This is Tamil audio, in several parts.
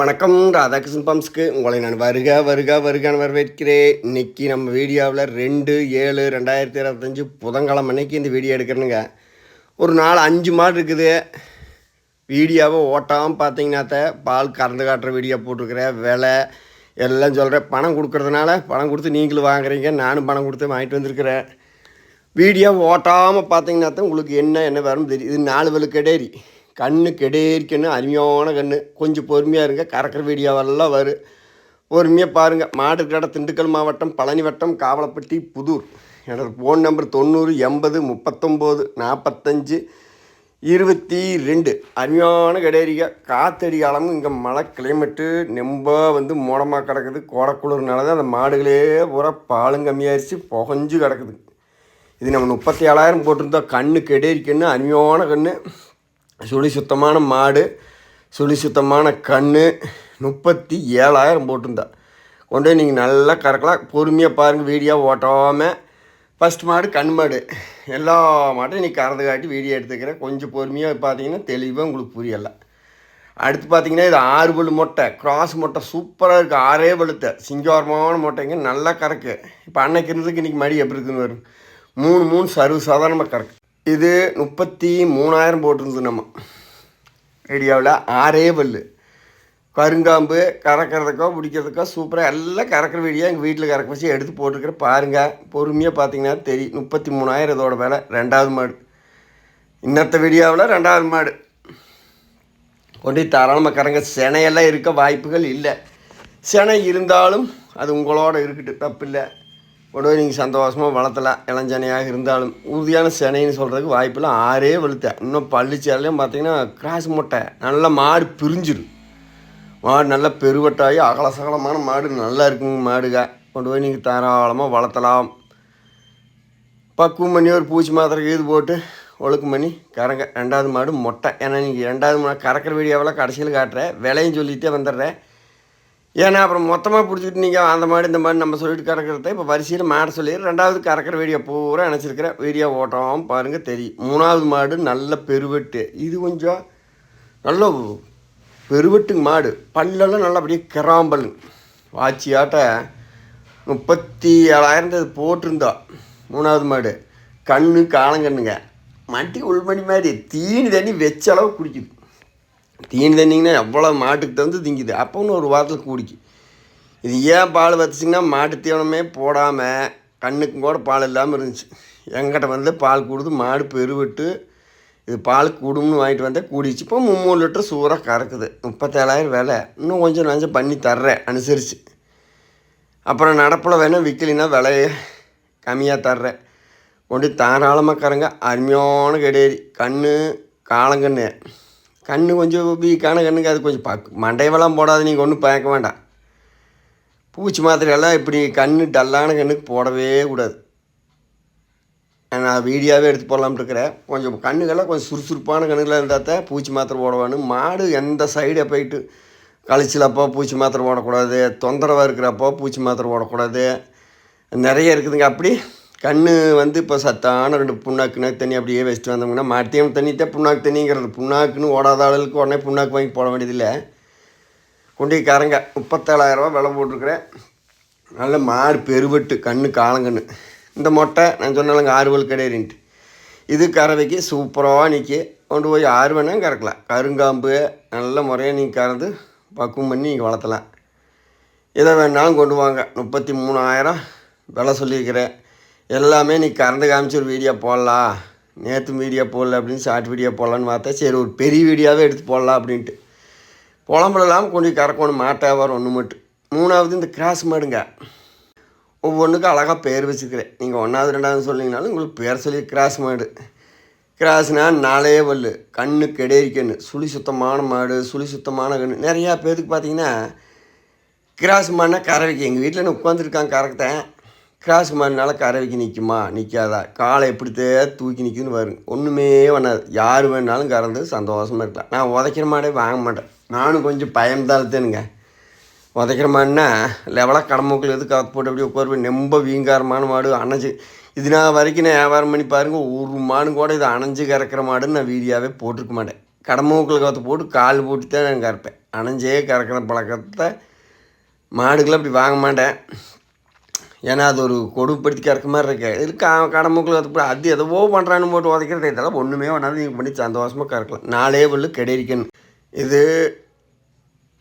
வணக்கம் ராதாகிருஷ்ணன் பம்ஸ்க்கு உங்களை நான் வருக வருக வருகான்னு வரவேற்கிறேன். இன்னைக்கு நம்ம வீடியோவில் ரெண்டு ஏழு ரெண்டாயிரத்தி இருபத்தஞ்சி புதன்கிழமை அன்னைக்கு இந்த வீடியோ எடுக்கிறேனுங்க. ஒரு நாலு அஞ்சு மாடு இருக்குது. வீடியோவை ஓட்டாமல் பார்த்தீங்கன்னாத்த பால் கறந்து காட்டுற வீடியோ போட்டிருக்கிறேன் விலை எல்லாம் சொல்கிறேன் பணம் கொடுக்குறதுனால பணம் கொடுத்து நீங்களும் வாங்குறீங்க நானும் பணம் கொடுத்து வாங்கிட்டு வந்திருக்கிறேன். வீடியோ ஓட்டாமல் பார்த்தீங்கன்னாத்தான் உங்களுக்கு என்ன என்ன வரும் தெரியும். இது நாலு வலு கெடேரி கண்ணு கெடேரி அருமையான கண்ணு. கொஞ்சம் பொறுமையாக இருங்க கறக்கிற வீடியோவெல்லாம் வரும் பொறுமையாக பாருங்கள் மாடு திண்டுக்கல் மாவட்டம் பழனி வட்டம் காவலப்பட்டி புதூர். என்னோட ஃபோன் நம்பர் தொண்ணூறு எண்பது முப்பத்தொம்போது நாற்பத்தஞ்சு இருபத்தி ரெண்டு. அருமையான கடையரிக காத்தடி காலமும் இங்கே மழை கிளைமேட்டு நெம்ப வந்து மோடமாக கிடக்குது. கோடக்குளிர்னால தான் அந்த மாடுகளே பூரா பாலும் கம்மியாகிடுச்சு புகஞ்சு கிடக்குது. இது நம்ம முப்பத்தி ஏழாயிரம் போட்டிருந்தோம். கண்ணு கெடேரி கண்ணு அருமையான கண்ணு. சுழி சுத்தமான மாடு சுழி சுத்தமான கண் முப்பத்தி ஏழாயிரம் போட்டிருந்தா. கொண்டு போய் நீங்கள் நல்லா கறக்கலாம். பொறுமையாக பாருங்கள் வீடியோ ஓட்டாமல் ஃபஸ்ட் மாடு கண் மாடு. எல்லா மாட்டும் இன்றைக்கி கறந்து காட்டி வீடியோ எடுத்துக்கிறேன். கொஞ்சம் பொறுமையாக பார்த்தீங்கன்னா தெளிவாக உங்களுக்கு புரியலை. அடுத்து பார்த்தீங்கன்னா இது ஆறு பல்லு மொட்டை. கிராஸ் மொட்டை சூப்பராக இருக்குது ஆறே பழுத்தை சிங்கோரமான மொட்டைங்க நல்லா கறக்கு. இப்போ அன்னைக்கு இருந்ததுக்கு இன்றைக்கி மடி எப்படி இருக்குன்னு வரும் மூணு மூணு சர்வ சாதாரணமாக கறக்கு. இது முப்பத்தி மூணாயிரம் போட்டிருந்தது நம்ம. ஐடியாவில் ஆறே பல்லு. கருங்காம்பு கறக்கிறதுக்கோ பிடிக்கிறதுக்கோ சூப்பராக எல்லாம் கறக்கிற வீடியோ எங்கள் வீட்டில் கறக்க வச்சு எடுத்து போட்டுருக்கிற பாருங்கள் பொறுமையாக பார்த்தீங்கன்னா தெரியும் முப்பத்தி மூணாயிரம் இதோட விலை ரெண்டாவது மாடு. இன்னத்த வீடியோவில் ரெண்டாவது மாடு. கொண்டு தாராளமாக கறங்க. சினையெல்லாம் இருக்க வாய்ப்புகள் இல்லை. சினை இருந்தாலும் அது உங்களோட இருக்கட்டும் தப்பில்லை. கொண்டு போய் நீங்கள் சந்தோஷமாக வளர்த்தலாம் இளஞ்சனையாக இருந்தாலும் உறுதியான சினைன்னு சொல்கிறதுக்கு வாய்ப்பெல்லாம் ஆறே வெளுத்தேன் இன்னும் பள்ளிச்சாலையும் பார்த்தீங்கன்னா கிராஸ் முட்டை. நல்ல மாடு பிரிஞ்சிடும். மாடு நல்லா பெருவட்டாகி அகல சகலமான மாடு நல்லா இருக்குங்க மாடுக. கொண்டு போய் நீங்கள் தாராளமாக வளர்த்தலாம். பக்குவம் பண்ணி ஒரு பூச்சி மாத்திரை இது போட்டு ஒழுக்கம் பண்ணி கறங்க. ரெண்டாவது மாடு மொட்டை. ஏன்னா நீங்கள் ரெண்டாவது மாடு கறக்கிற வீடியோவெல்லாம் கடைசியில் காட்டுறேன். விலையும் சொல்லிகிட்டே வந்துடுறேன். ஏன்னா அப்புறம் மொத்தமாக பிடிச்சிட்டு நீங்கள் அந்த மாடு இந்த மாதிரி நம்ம சொல்லிட்டு கறக்கிறத இப்போ வரிசையில் மாட சொல்லி ரெண்டாவது கறக்கிற வீடியோ பூரா நினச்சிருக்கிறேன் வீடியோ ஓட்டம் பாருங்கள் தெரியும். மூணாவது மாடு நல்ல பெருவெட்டு. இது கொஞ்சம் நல்ல பெருவெட்டுங்க மாடு. பல்லெல்லாம் நல்லா அப்படியே கிராம்பல். வாச்சியாட்ட முப்பத்தி ஏழாயிரம் இது போட்டிருந்தோம் மூணாவது மாடு. கண்ணு காலங்கண்ணுங்க. மட்டி உள்மணி மாதிரி தீனி தண்ணி வச்ச அளவு குடிக்குது. தீனி தண்ணிங்கன்னா எவ்வளோ மாட்டுக்கு தந்து திங்குது. அப்போன்னு ஒரு வாரத்தில் கூடிக்கு. இது ஏன் பால் வச்சுங்கன்னா மாட்டு தீவனமே போடாமல் கண்ணுக்கும் கூட பால் இல்லாமல் இருந்துச்சு. எங்கிட்ட வந்து பால் கொடுத்து மாடு பெருவிட்டு இது பால் கூடும்னு வாங்கிட்டு வந்தால் கூடிச்சு இப்போ மும்மூணு லிட்டர் சூறாக கறக்குது. முப்பத்தேழாயிரம் விலை. இன்னும் கொஞ்சம் நஞ்சம் பண்ணி தர்றேன் அனுசரித்து அப்புறம் நடப்பில் வேணால் விற்கலின்னா விலையை கம்மியாக தர்றேன். கொண்டு தாராளமாக கறங்க. அருமையான கெடேரி. கண்ணு காலங்கண்ணு. கண்ணு கொஞ்சம் வீக்கான கண்ணுக்கு அது கொஞ்சம் பார்க்க மண்டைவெல்லாம் போடாது நீங்கள் ஒன்றும் பார்க்க வேண்டாம். பூச்சி மாத்திரையெல்லாம் இப்படி கண்ணு டல்லான கண்ணுக்கு போடவே கூடாது. நான் வீடியோவே எடுத்து போடலாம்னு இருக்கிறேன். கொஞ்சம் கண்ணுக்கெல்லாம் கொஞ்சம் சுறுசுறுப்பான கண்ணுகளாக இருந்தால் தான் பூச்சி மாத்திரை போடவானு மாடு எந்த சைடை போயிட்டு கழிச்சிலப்போ பூச்சி மாத்திரை போடக்கூடாது. தொந்தரவாக இருக்கிறப்போ பூச்சி மாத்திரை போடக்கூடாது. நிறைய இருக்குதுங்க. அப்படி கண் வந்து இப்போ சத்தான ரெண்டு புண்ணாக்குனா தண்ணி அப்படியே வச்சுட்டு வந்தோம்னா மாட்டியம் தண்ணி தான் புண்ணாக்கு தண்ணிங்கிறது. புண்ணாக்குன்னு ஓடாத ஆளுக்கு உடனே புண்ணாக்கு வாங்கி போட வேண்டியதில்லை. கொண்டு போய் கறங்க முப்பத்தேழாயிரரூவா விலை போட்டிருக்கிறேன். நல்ல மாடு பெருவெட்டு கண்ணு காலங்கண்ணு. இந்த மொட்டை நான் சொன்னாலங்க ஆறுவல் கிடையாதுன்ட்டு இது கறவைக்கு சூப்பராக நிற்கி கொண்டு போய் ஆறு வேணால் கறக்கலாம். கருங்காம்பு நல்ல முறையாக நீங்கள் கறந்து பக்குவம் பண்ணி நீங்கள் வளர்த்தலாம். எதை வேணாலும் கொண்டு வாங்க. முப்பத்தி மூணாயிரம் விலை சொல்லியிருக்கிறேன். எல்லாமே நீ கறந்து காமிச்சு ஒரு வீடியோ போடலாம் நேற்று வீடியோ போடல அப்படின்னு ஷார்ட் வீடியோ போடலான்னு பார்த்தா சரி ஒரு பெரிய வீடியோவே எடுத்து போடலாம் அப்படின்ட்டு. புலம்புலாம் கொஞ்சம் கறக்கணும் மாட்டாவார் ஒன்று மட்டும். மூணாவது இந்த கிராஸ் மாடுங்க. ஒவ்வொன்றுக்கும் அழகாக பேர் வச்சுக்கிறேன். நீங்கள் ஒன்றாவது ரெண்டாவது சொன்னீங்கனாலும் உங்களுக்கு பேர் சொல்லி கிராஸ் மாடு. கிராஸ்னால் நாளே வல்லு. கண்ணு கெடேரி சுழி சுத்தமான மாடு சுழி சுத்தமான கண்ணு. நிறையா பேருக்கு பார்த்தீங்கன்னா கிராஸ் மாடுனா கறவைக்கு எங்கள் வீட்டில் நான் உட்காந்துருக்காங்க கறக்கிட்டேன் கிராஸ் மாடுனால கறவைக்கு நிற்குமா நிற்காதா காலை எப்படித்தே தூக்கி நிற்குதுன்னு வரும் ஒன்றுமே பண்ணாது. யார் வேணாலும் கறந்து சந்தோஷமாக இருக்கலாம். நான் உதைக்கிற மாடே வாங்க மாட்டேன். நானும் கொஞ்சம் பயம்தாழ்த்தேனுங்க உதைக்கிற மாடுனா லெவலாக கடமுக்கில் எது காத்து போட்டு அப்படியே உட்காருவேன் ரொம்ப வீங்காரமான மாடு அணைஞ்சு. இது நான் வரைக்கும் நான் வியாபாரம் பண்ணி பாருங்கள் ஒரு மாடு கூட இது அணைஞ்சு கறக்கிற மாடுன்னு நான் வீடியோவே போட்டிருக்க மாட்டேன். கடமுக்கில் காத்து போட்டு கால் போட்டு தான் நான் கறப்பேன். அணைஞ்சே கறக்கிற பழக்கத்தை மாடுகளை அப்படி வாங்க மாட்டேன். ஏன்னா அது ஒரு கொடுப்படுத்தி கறக்க மாதிரி இருக்கு. இருக்கா கடமுக்கில் அது போய் அது எதவோ பண்ணுறான்னு போட்டு உதைக்கிறது இதெல்லாம் ஒன்றுமே வேணாலும் நீங்கள் பண்ணி சந்தோஷமாக கறக்கலாம். நாலே பல்லு கிடைக்கணும் இது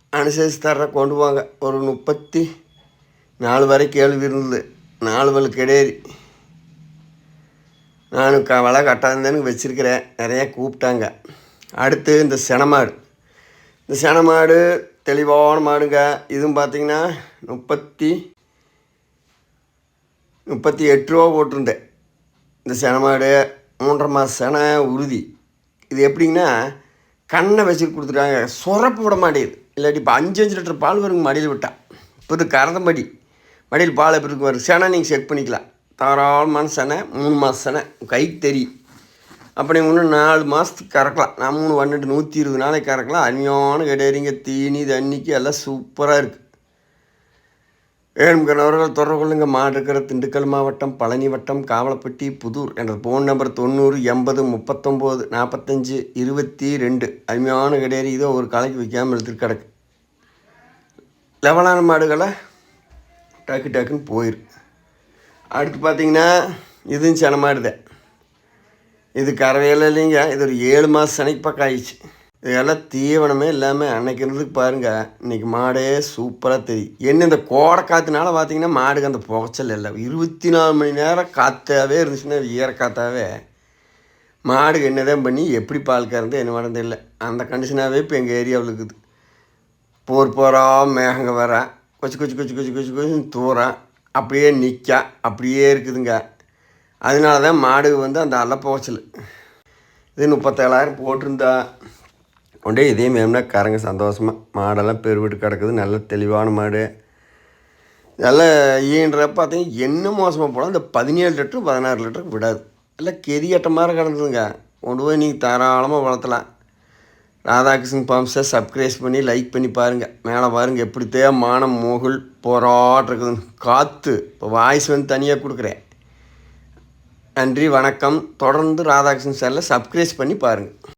அனுசரித்து தர கொண்டு வாங்க. ஒரு முப்பத்தி நாலு வரை கேள்வி இருந்தது. நாலு பல்லு கிடையாது நானும் க வலை கட்டாந்தேன்னு வச்சுருக்கிறேன். நிறையா கூப்பிட்டாங்க. அடுத்து இந்த செனமாடு. இந்த செனமாடு தெளிவான மாடுங்க. இதுவும் பார்த்தீங்கன்னா முப்பத்தி முப்பத்தி எட்டு ரூபா போட்டிருந்தேன். இந்த செனமாடு மூன்றரை மாதம் செனை உறுதி. இது எப்படிங்கன்னா கண்ணை வச்சு கொடுத்துட்டாங்க. சுரப்பு விட மாட்டேங்குது. இல்லாட்டி இப்போ அஞ்சு அஞ்சு லிட்டர் பால் வருங்க மடியில் விட்டான் இப்போ இது கறந்தபடி மடியில் பால் எப்படி இருக்கு வரும் செனை நீங்கள் செக் பண்ணிக்கலாம். தாராளமான செனை மூணு மாதம் செனை. கைக்கு தெரியும். அப்படி இன்னும் நாலு மாதத்துக்கு கறக்கலாம். நான் மூணு பன்னெண்டு நூற்றி இருபது நாளைக்கு கறக்கலாம். அருமையான கிடையாதுங்க தீனி தண்ணிக்கு எல்லாம் சூப்பராக இருக்குது வேணுங்கிறவர்கள் தொடர்பு கொள்ளுங்க. மாடு இருக்கிற திண்டுக்கல் மாவட்டம் பழனி வட்டம் காவலப்பட்டி புதூர் என்ற ஃபோன் நம்பர் தொண்ணூறு எண்பது முப்பத்தொம்போது நாற்பத்தஞ்சு இருபத்தி ரெண்டு. அருமையான கிடையாது இதோ ஒரு கலைக்கு வைக்காமல் எடுத்துட்டு கிடக்கு. லெவலான மாடுகளை டக்கு டக்குன்னு போயிரு. அடுத்து பார்த்தீங்கன்னா இதுவும் சினமாடுதான் இது கறவையில் இல்லைங்க. இது ஒரு ஏழு மாதம் சனைக்கு பக்கம் ஆயிடுச்சு. இதெல்லாம் தீவனமே இல்லாமல் அன்னைக்கிறதுக்கு பாருங்கள் இன்றைக்கி மாடே சூப்பராக தெரியும் என்ன இந்த கோடை காற்றுனால பார்த்தீங்கன்னா மாடுக்கு அந்த புகைச்சல் இல்லை. இருபத்தி நாலு மணி நேரம் காற்றாவே இருந்துச்சுன்னா ஈர காற்றாவே மாடுக்கு என்னதான் பண்ணி எப்படி பால் கறந்து என்ன வரது இல்லை அந்த கண்டிஷனாகவே இப்போ எங்கள் ஏரியாவில் இருக்குது. போர் போகிறா மேகங்க வர கொச்சு கொச்சு கொச்சு கொச்சு கொச்சு கொச்சு தூரம் அப்படியே நிற்க அப்படியே இருக்குதுங்க. அதனால தான் மாடு வந்து அந்த அலப்போச்சல் இது முப்பத்தேழாயிரம் போட்டிருந்தா கொண்டே இதே மேம்னா கரங்க சந்தோஷமாக மாடெல்லாம் பெருவிட்டு கிடக்குது. நல்ல தெளிவான மாடு. நல்ல ஈன்ற பார்த்தீங்கன்னா என்ன மோசமாக போனால் இந்த பதினேழு லிட்டரு பதினாறு லிட்டருக்கு விடாது. எல்லாம் கெதியட்ட மாதிரி கிடந்ததுங்க. கொண்டு போய் நீங்கள் தாராளமாக வளர்த்தலாம். ராதாகிருஷ்ணன் பம்ப்ஸை சப்ஸ்கிரைஸ் பண்ணி லைக் பண்ணி பாருங்கள் மேலே பாருங்கள் எப்படி தே மானம் மோகுல் போராட்டு காற்று இப்போ வாய்ஸ் வந்து தனியாக கொடுக்குறேன். நன்றி வணக்கம். தொடர்ந்து ராதாகிருஷ்ணன் சாரில் சப்ஸ்கிரைஸ் பண்ணி பாருங்கள்